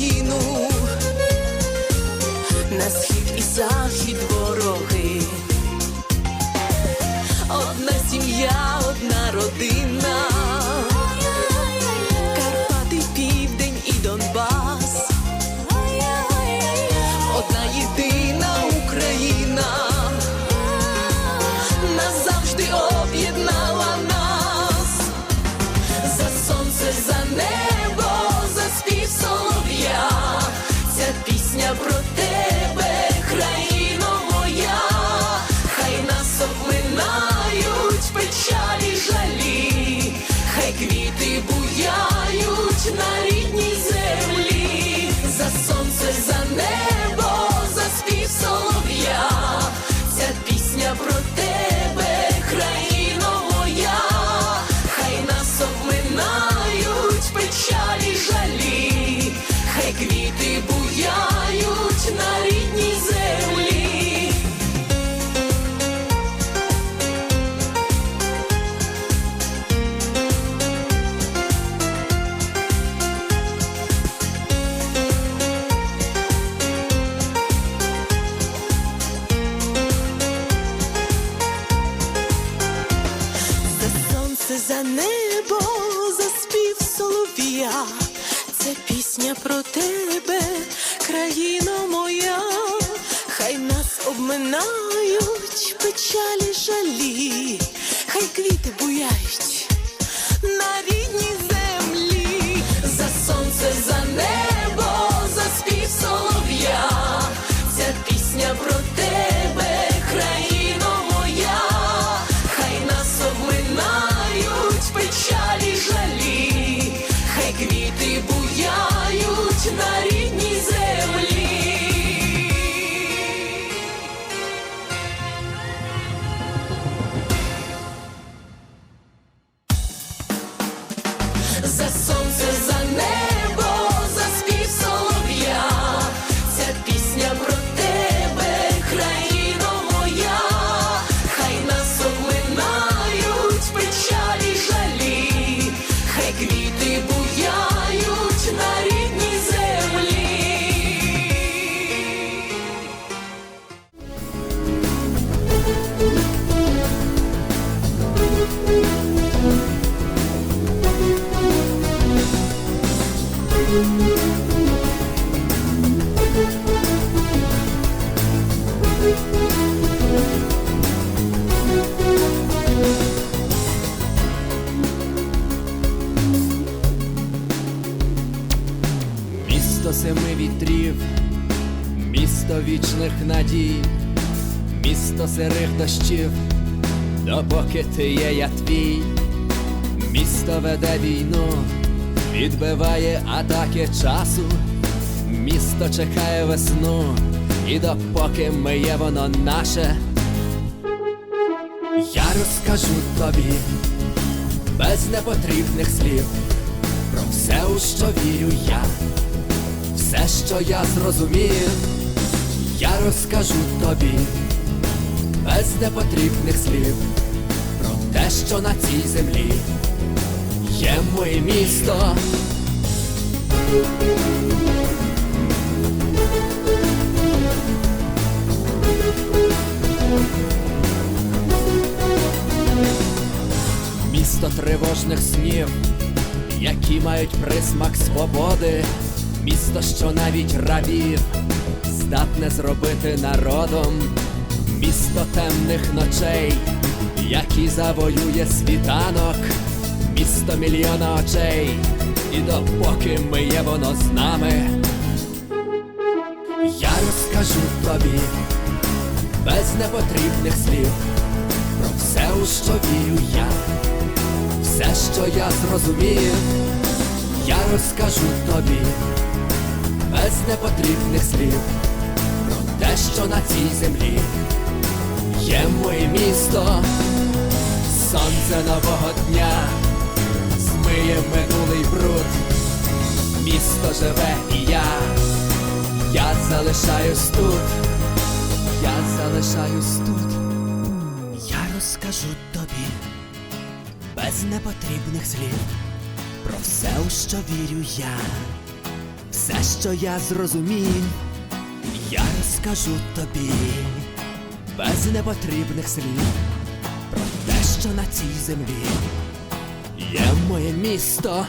Україну, на схід і захід вороги. Одна сім'я, одна родина, пісня про тебе, країно моя, хай нас обминають печалі жалі, хай квіти буяють Місто семи вітрів, місто вічних надій, місто сирих дощів, допоки ти є, я твій, місто веде війну, відбиває атаки часу, місто чекає весну, і допоки ми є воно наше, я розкажу тобі без непотрібних слів про все, у що вірю я, все, що я зрозумів, я розкажу тобі без непотрібних слів про те, що на цій землі є моє місто. Місто тривожних снів, які мають присмак свободи, місто, що навіть рабів здатне зробити народом, місто темних ночей, які завоює світанок, місто мільйона очей, і допоки ми є воно з нами, я розкажу тобі без непотрібних слів про все, у що вірю я. Все, що я зрозумів, я розкажу тобі без непотрібних слів про те, що на цій землі є моє місто, сонце нового дня змиє минулий бруд, місто живе і я, я залишаюсь тут, я залишаюсь тут, я розкажу тобі без непотрібних слів про все, у що вірю я, Все, що я зрозумів, я розкажу тобі без непотрібних слів про те, що на цій землі є моє місто.